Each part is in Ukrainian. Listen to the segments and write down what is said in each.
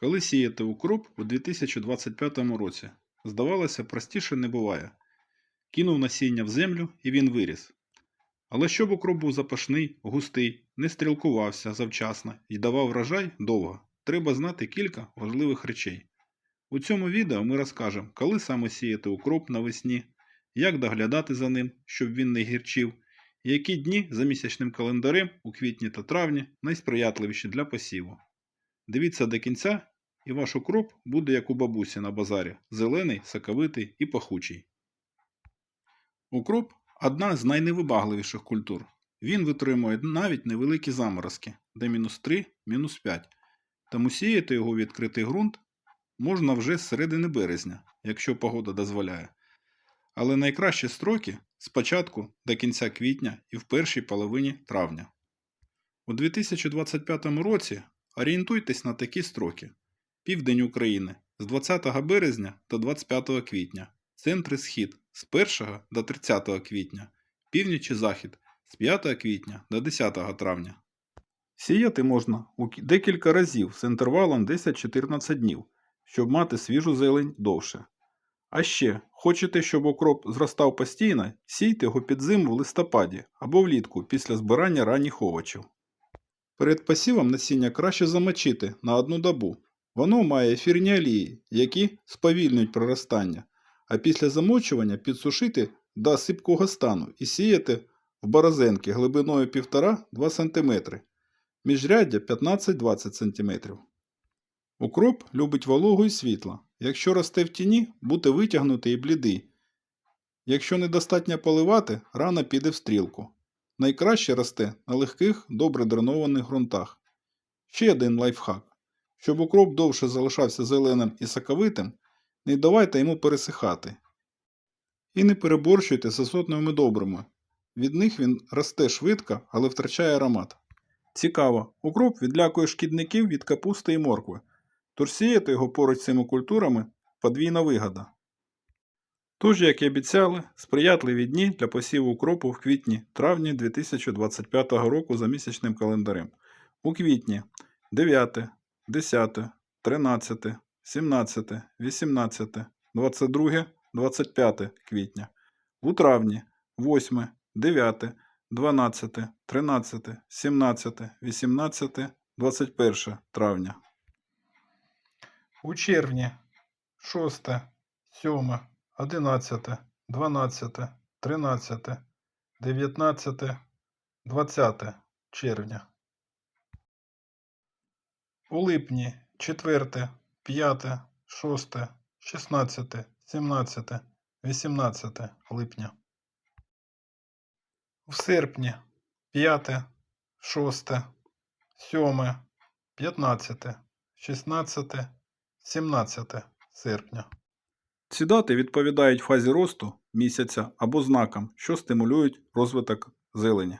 Коли сіяти укроп у 2025 році? Здавалося, простіше не буває. Кинув насіння в землю і він виріс. Але щоб укроп був запашний, густий, не стрілкувався завчасно і давав врожай довго, треба знати кілька важливих речей. У цьому відео ми розкажемо, коли саме сіяти укроп навесні, як доглядати за ним, щоб він не гірчив, і які дні за місячним календарем у квітні та травні найсприятливіші для посіву. Дивіться до кінця, і ваш укроп буде як у бабусі на базарі зелений, соковитий і пахучий. Укроп одна з найневибагливіших культур. Він витримує навіть невеликі заморозки до мінус 3, мінус 5. Тому сіяти його відкритий ґрунт можна вже з середини березня, якщо погода дозволяє. Але найкращі строки з початку до кінця квітня і в першій половині травня. У 2025 році орієнтуйтесь на такі строки: Південь України з 20 березня до 25 квітня, центр і схід з 1 до 30 квітня, північ і захід з 5 квітня до 10 травня. Сіяти можна у декілька разів з інтервалом 10-14 днів, щоб мати свіжу зелень довше. А ще, хочете, щоб окроп зростав постійно, сійте його під зиму в листопаді або влітку після збирання ранніх овочів. Перед посівом насіння краще замочити на одну добу. Воно має ефірні олії, які сповільнюють проростання, а після замочування підсушити до сипкого стану і сіяти в борозенки глибиною 1,5-2 см, міжряддя 15-20 см. Укроп любить вологу і світло. Якщо росте в тіні, буде витягнутий і блідий. Якщо недостатньо поливати, рано піде в стрілку. Найкраще росте на легких, добре дренованих ґрунтах. Ще один лайфхак. Щоб укроп довше залишався зеленим і соковитим, не давайте йому пересихати. І не переборщуйте з азотними добрими. Від них він росте швидко, але втрачає аромат. Цікаво, укроп відлякує шкідників від капусти і моркви, тож його поруч з цими культурами подвійна вигода. Тож, як і обіцяли, сприятливі дні для посіву укропу в квітні-травні 2025 року за місячним календарем. У квітні 9, 10, 13, 17, 18, 22, 25 квітня. У травні 8, 9, 12, 13, 17, 18, 21 травня. У червні 6, 7, 11, 12, 13, 19, 20 червня. У липні 4, 5, 6, 16, 17, 18 липня. В серпні 5, 6, 7, 15, 16, 17 серпня. Ці дати відповідають фазі росту місяця або знакам, що стимулюють розвиток зелені.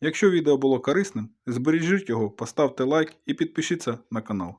Якщо відео було корисним, збережіть його, поставте лайк і підпишіться на канал.